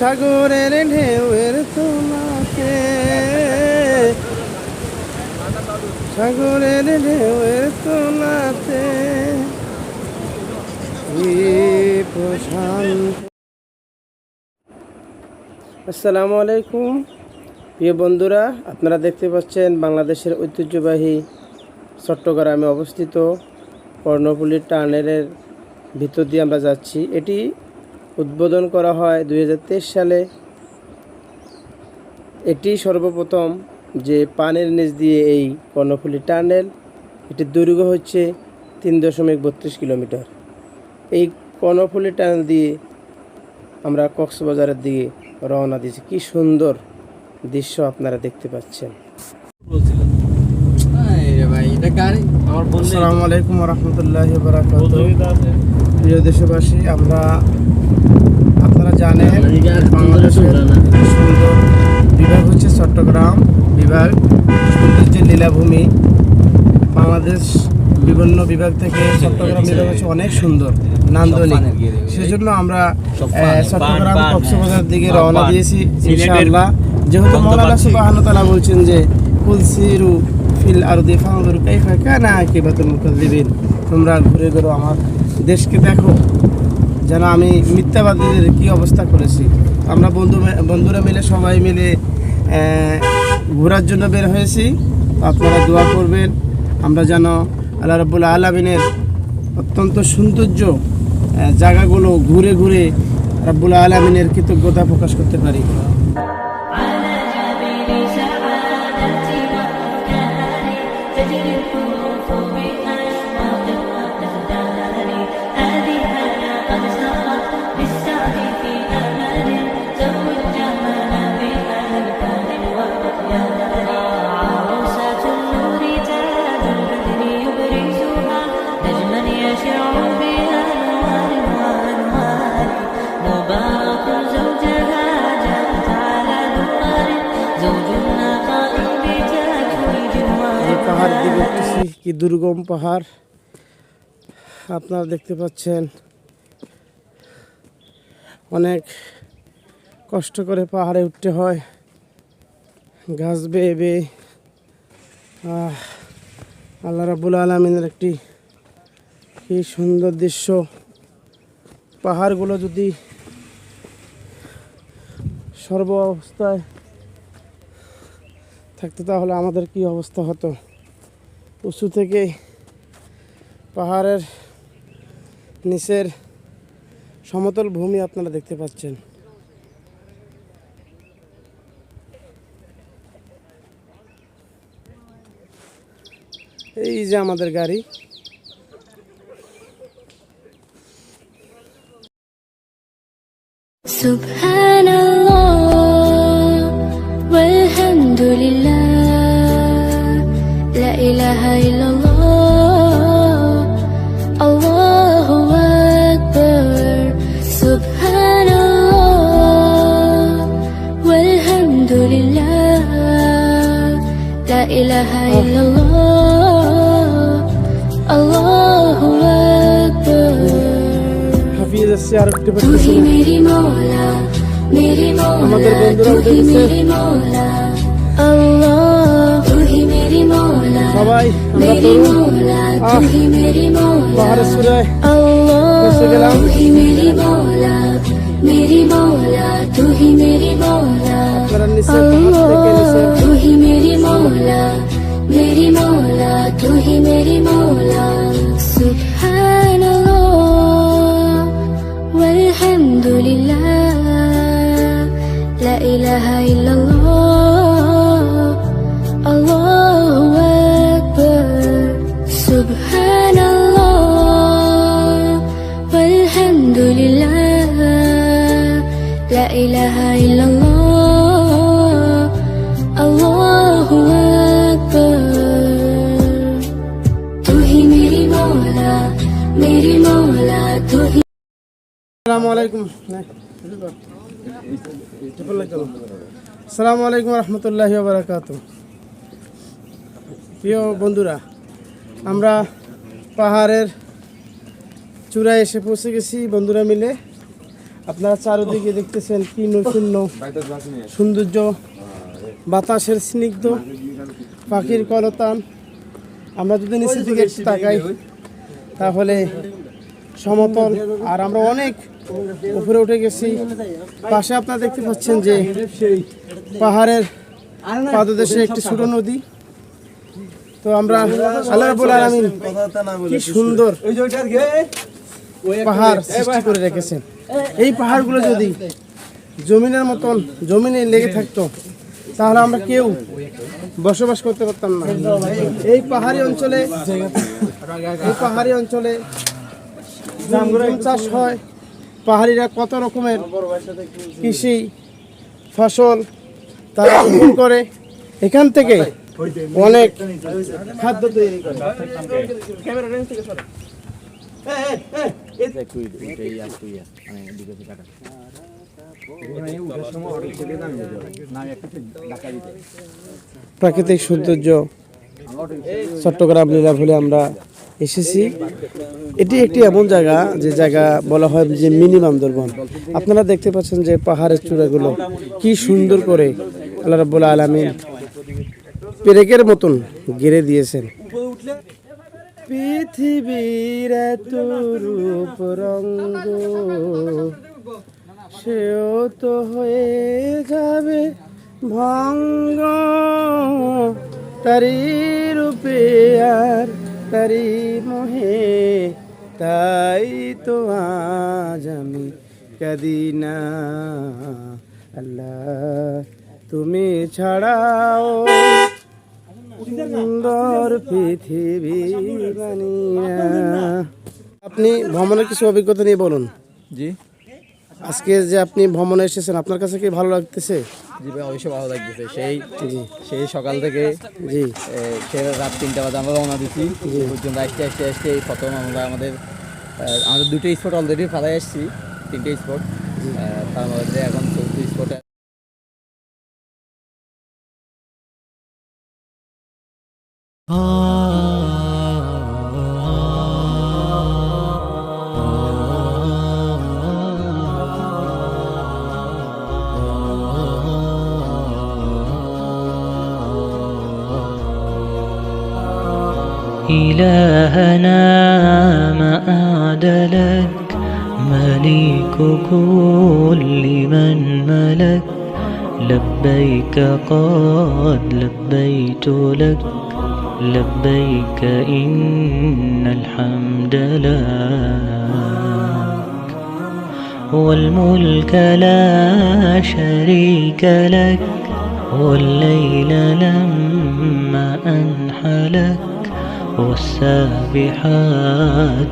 সাগরের ঢেউয়ের তোমাকে। সাগরের ঢেউয়ের তোলাতে আসসালামু আলাইকুম। প্রিয় বন্ধুরা, আপনারা দেখতে পাচ্ছেন বাংলাদেশের ঐতিহ্যবাহী চট্টগ্রামে অবস্থিত কর্ণফুলী টানেলের ভিতর দিয়ে আমরা যাচ্ছি। এটি উদ্বোধন করা হয় দুই হাজার তেইশ সালে। এটি সর্বপ্রথম যে পানের নিচ দিয়ে এই কর্ণফুলী টানেল এটির দৈর্ঘ্য হচ্ছে তিন দশমিক বত্রিশ কিলোমিটার। এই কর্ণফুলী টানেল দিয়ে আমরা কক্সবাজারের দিকে রওনা দিয়েছি। কি সুন্দর দৃশ্য আপনারা দেখতে পাচ্ছেন। আসসালামু আলাইকুম রহমতুল্লাহ প্রিয় দেশবাসী আমরা আপনারা জানেন বাংলাদেশের সুন্দর বিভাগ হচ্ছে চট্টগ্রাম বিভাগ। সুন্দর সৌন্দর্যের লীলাভূমি, বাংলাদেশ বিভিন্ন বিভাগ থেকে চট্টগ্রাম বিভাগ হচ্ছে অনেক সুন্দর, নান্দনিক। সেজন্য আমরা চট্টগ্রাম কক্সবাজার দিকে রওনা দিয়েছি, ইনশাআল্লাহ। যেহেতু মৌলানা সুবহানাহু তাআলা বলছেন যে কুল সিরু ফিল আরদি ফানজুর কাইফা কানা আকিবাতুল মুকাজ্জিবিন তোমরা ঘুরে ঘুরে আমার দেশকে দেখো। যেন আমি মিথ্যাবাদীদের কি অবস্থা করেছি। আমরা বন্ধু বন্ধুরা মিলে সবাই মিলে ঘোরার জন্য বের হয়েছি। আপনারা দোয়া করবেন, আমরা যেন আল্লাহ রব্বুল আলমিনের অত্যন্ত সৌন্দর্য জায়গাগুলো ঘুরে ঘুরে রব্বুল আলমিনের কৃতজ্ঞতা প্রকাশ করতে পারি। কি দুর্গম পাহাড়। আপনারা দেখতে পাচ্ছেন। অনেক কষ্ট করে পাহাড়ে উঠতে হয়। গাছ বেয়ে বেয়ে। আল্লাহ রাবুল আলমিনের একটি কি সুন্দর দৃশ্য। পাহাড়গুলো যদি সর্ব অবস্থায় থাকতো তাহলে আমাদের কি অবস্থা হতো? উঁচু থেকে পাহাড়ের নিচের সমতল ভূমি আপনারা দেখতে পাচ্ছেন। এই যে আমাদের গাড়ি। সুবহানাল্লাহ, ওয়ালহামদুলিল্লাহ। إله إلا الله. الله أكبر. سبحان الله والحمد لله. لا إله إلا الله. الله أكبر. حفيظ السيارة تهي ميري مولا ميري مولا تهي ميري مولا. الله সবাই আমরা তরুণ পাহাড়ের সুরায় পৌঁছে গেলাম আপনারা নিচে পাহাড় থেকে নিচে मेरी मौला तू ही मेरी मौला सुभान अल्लाह वल्हम्दुलिल्लाह ला इलाहा इल्लल्लाह ইলাহা আসসালামু আলাইকুম। আসসালামু আলাইকুম প্রিয় বন্ধুরা, আমরা পাহাড়ের চূড়ায় এসে পৌঁছে গেছি বন্ধুরা মিলে। আপনারা চারিদিকে দেখতেছেন কি নৈপুণ্য সৌন্দর্য, বাতাসের স্নিগ্ধ, পাখির কলতান। আমরা যদি নিচের দিকে একটু তাকাই, তাহলে সমতল। আর আমরা অনেক উপরে উঠে গেছি। পাশে আপনারা দেখতে পাচ্ছেন যে পাহাড়ের পাদদেশে একটি ছোট নদী। তো আমরা আল্লাহ রাব্বুল আলামিন কি সুন্দর পাহাড় সৃষ্টি করে রেখেছেন। এই পাহাড়গুলো যদি জমিনের মতন জমিনে লেগে থাকতো তাহলে আমরা কেউ বসবাস করতে পারতাম না। এই পাহাড়ি অঞ্চলে এই পাহাড়ি অঞ্চলে চাষ হয়। পাহাড়িরা কত রকমের কৃষি ফসল তারা করে। এখান থেকে অনেক খাদ্য তৈরি করে। প্রাকৃতিক সৌন্দর্য চট্টগ্রাম জেলা বলে আমরা এসেছি। এটি একটি এমন জায়গা, যে জায়গা বলা হয় যে মিনি বান্দরবন। আপনারা দেখতে পাচ্ছেন যে পাহাড়ের চূড়াগুলো কি সুন্দর করে আল্লাহ রাব্বুল আলামিন পেরেকের মতন গেড়ে দিয়েছেন। পৃথিবীর রূপ রঙ্গ, সেও তো হয়ে যাবে ভঙ্গ। তারি রূপে আর তারি মোহে, তাই তো আজ আমি কাদি না। আল্লাহ, তুমি ছাড়াও সুন্দর পৃথিবী আপনি ভ্রমণের কিছু অভিজ্ঞতা নিয়ে বলুন। জি। আজকে যে আপনি ভ্রমণে এসেছেন আপনার কাছে কি ভালো লাগতেছে? জি ভাই অবশ্যই ভালো লাগতেছে। সেই জি। সেই সকাল থেকে জি। এ, সে রাত তিনটা বাজে আমরা রওনা দিচ্ছি পর্যন্ত আসতে আসতে আসতে এই প্রথম আমরা আমাদের আমাদের দুটো স্পট অলরেডি ফেলাই আসছি। তিনটে স্পট তার মধ্যে এখন إلهنا ما أعدلك مليك كل من ملك. لبيك قد لبيت لك لبيك إن الحمد لك. والملك لا شريك لك والليل لما أنحلك. والسابحات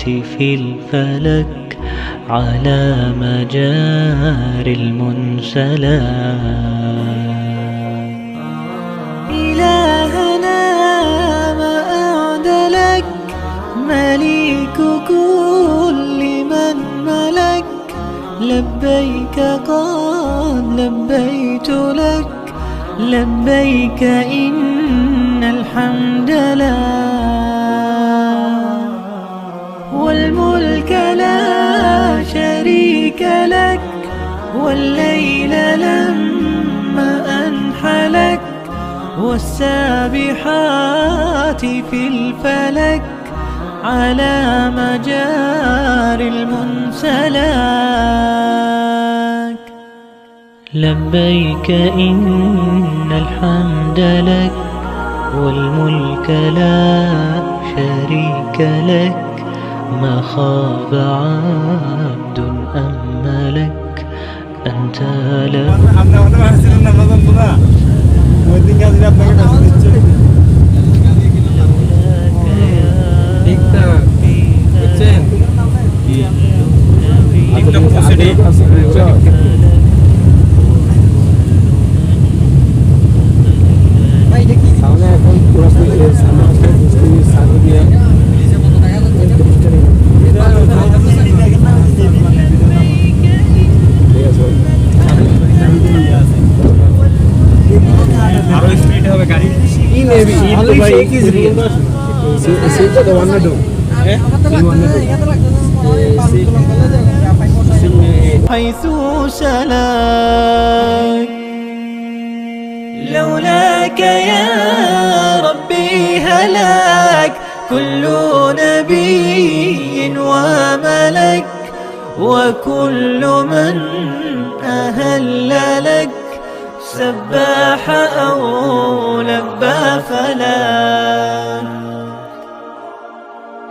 في الفلك على مجار المنسلات إلهنا ما أعدلك مليك كل من ملك. لبيك قد لبيت لك لبيك إن الحمد لك والملك لا شريك لك والليل لما أنحلك والسابحات في الفلك على مجار المنسلك. لبيك إن الحمد لك والملك لا شريك لك. ما خاب عبد أم ملك أنت له আপনি حيث eh? شلاك لولاك يا ربي هلاك كل نبي وملك وكل من أهل لك سباح أو لبى فلاك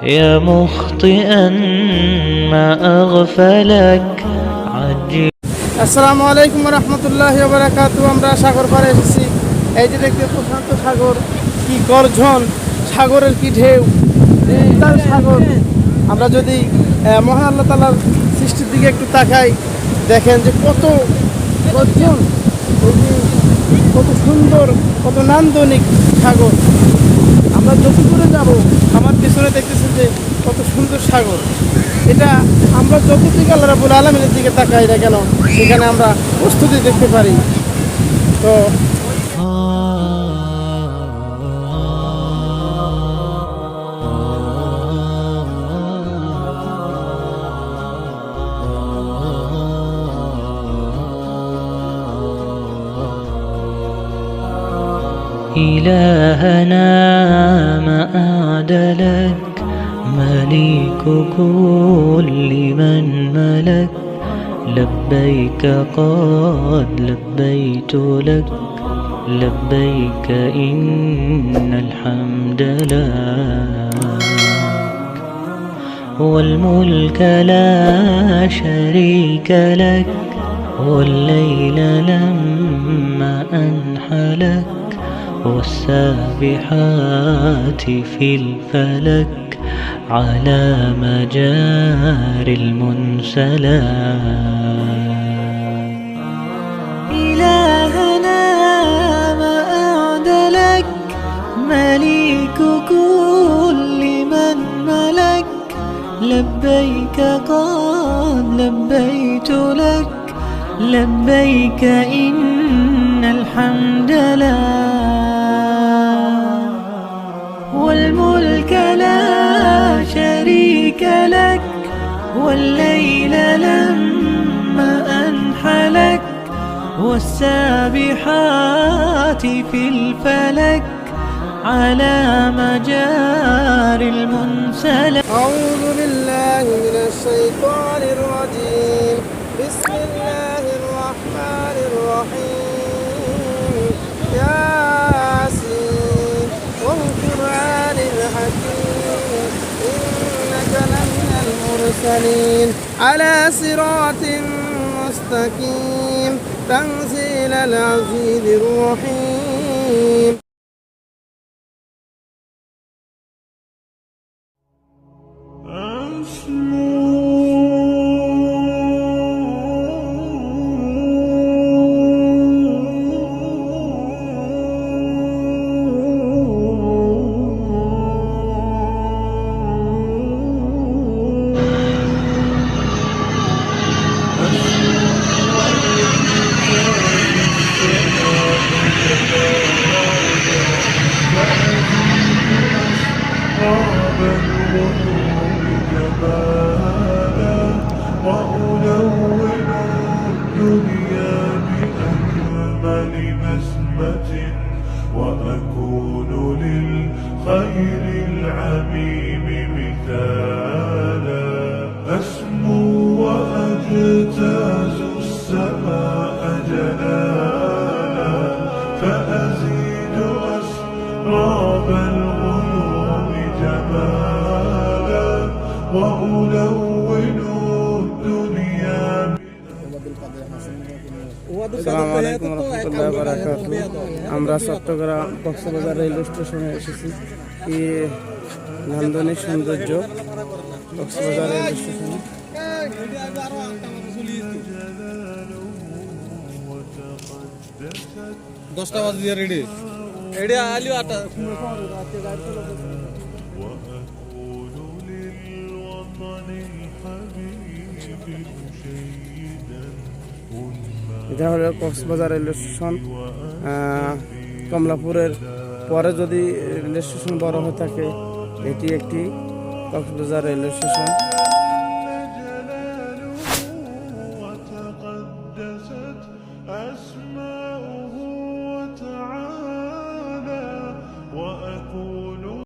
يا مخطئا ما أغفلك عجل আসসালামু আলাইকুম রহমতুল্লাহ বারাকাতু আমরা সাগর পাড়ে এসেছি এই যে দেখতে প্রশান্ত সাগর কি গর্জন সাগরের কি ঢেউ বিশাল সাগর আমরা যদি আহ, মহান আল্লাহ তালার সৃষ্টির দিকে একটু তাকাই দেখেন যে কত গর্জন এই যে কত সুন্দর, কত নান্দনিক সাগর। আমরা যত দূরে যাব, আমার পিছনে দেখতেছি যে কত সুন্দর সাগর। এটা আমরা যত দিকে আল্লাহ রাবুল আলমিনের দিকে তাকাই না কেন, সেখানে আমরা প্রস্তুতি দেখতে পারি। তো إلهنا ما أعدلك مليك كل من ملك. لبيك قد لبيت لك لبيك إن الحمد لك. والملك لا شريك لك والليل لما أنحلك. والسابحات في الفلك على مجار المنسلات إلهنا ما أعدلك مليك كل من ملك. لبيك قد لبيت لك. لبيك إن الحمد لك والملك لا شريك لك والليل لما أنحلك والسابحات في الفلك على مجار المنسلك. أعوذ بالله من الشيطان المرسلين على صراط مستقيم. تنزيل العزيز الرحيم. আসসালামু আলাইকুম রহমতুল্লাহ বারাকাত আমরা চট্টগ্রাম কক্সবাজার রেলওয়ে স্টেশনে এসেছি। কি নান্দনিক সৌন্দর্য কক্সবাজার রেলওয়ে স্টেশনে। দশটা বাজে রেডি রেডি আলি আটা এটা হলো কক্সবাজার রেলওয়ে স্টেশন। কমলাপুরের পরে যদি রেলওয়ে স্টেশন বড় হয়ে থাকে, এটি একটি কক্সবাজার রেলওয়ে স্টেশন।